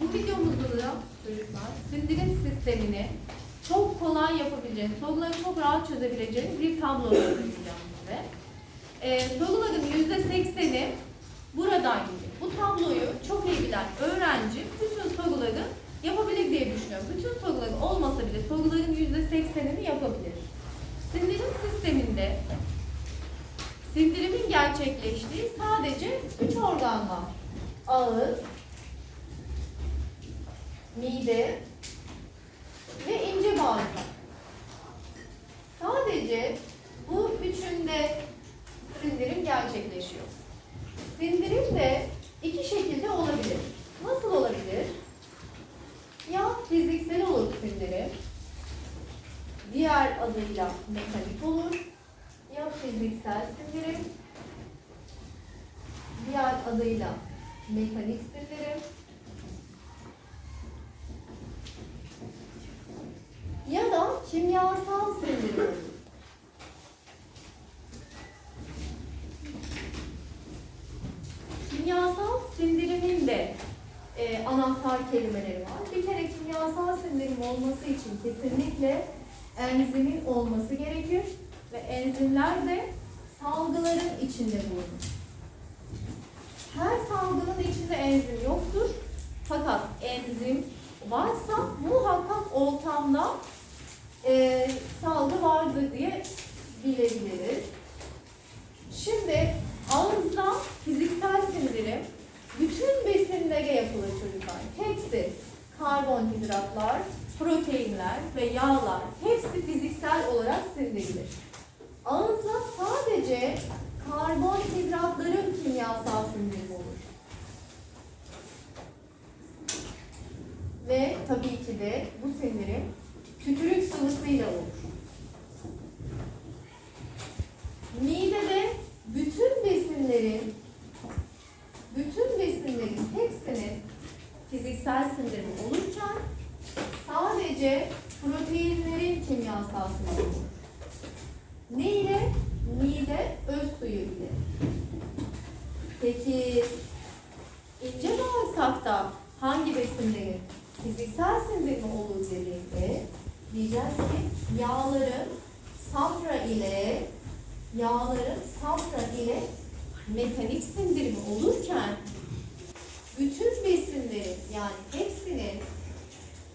Bu videomuzda da çocuklar sindirim sistemini çok kolay yapabileceğiniz, sorguları çok rahat çözebileceğiniz bir tablo hazırlayacağım size. Ee, soruların %80'i buradan geliyor. Bu tabloyu çok iyi bilen öğrenci bütün soruları yapabilir diye düşünüyorum. Bütün soruları olmasa bile soruların %80'ini yapabilir. Sindirim sisteminde sindirimin gerçekleştiği sadece üç organ var. Ağız, mide ve ince bağırsak. Sadece bu üçünde sindirim gerçekleşiyor. Sindirim de iki şekilde olabilir. Nasıl olabilir? Ya fiziksel olur sindirim, diğer adıyla mekanik olur. Ya fiziksel sindirim, diğer adıyla mekanik sindirim. Ya da kimyasal sindirim. Kimyasal sindirimin de e, anahtar kelimeleri var. Bir kere kimyasal sindirim olması için kesinlikle enzimin olması gerekir ve enzimler de salgıların içinde bulunur. Her salgının içinde enzim yoktur. Fakat enzim varsa muhakkak ortamda e, salgı vardır diye bilebiliriz. Şimdi ağızda fiziksel sindirim bütün besinlere yapılır çocuklar. Hepsi karbonhidratlar, proteinler ve yağlar hepsi fiziksel olarak sindirilir. Ağızda sadece karbonhidratların kimyasal sindirimi olur. Ve tabii ki de bu sindirim tükürük sıvısıyla olur. Midede bütün besinlerin bütün besinlerin hepsinin fiziksel sindirimi olurken sadece proteinlerin kimyasal sindirimi olur. Ne ile? Mide öz suyu ile. Peki ince bağırsakta hangi besinlerin fiziksel sindirimi olur dediğinde diyeceğiz ki yağların safra ile yağların safra ile mekanik sindirimi olurken bütün besinlerin yani hepsinin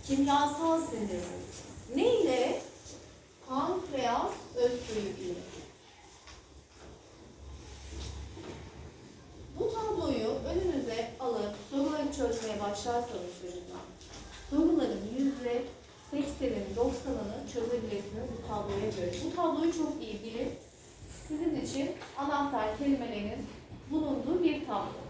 kimyasal sindirimi. Ne ile? Pankreas öz ile. Bu tabloyu önünüze alıp soruları çözmeye başlarsanız çocuklar, soruların yüzde 80'ini 90'ını çözebilirsiniz bu tabloya göre. Bu tabloyu çok iyi bilin. Sizin için anahtar kelimeleriniz bulunduğu bir tablo.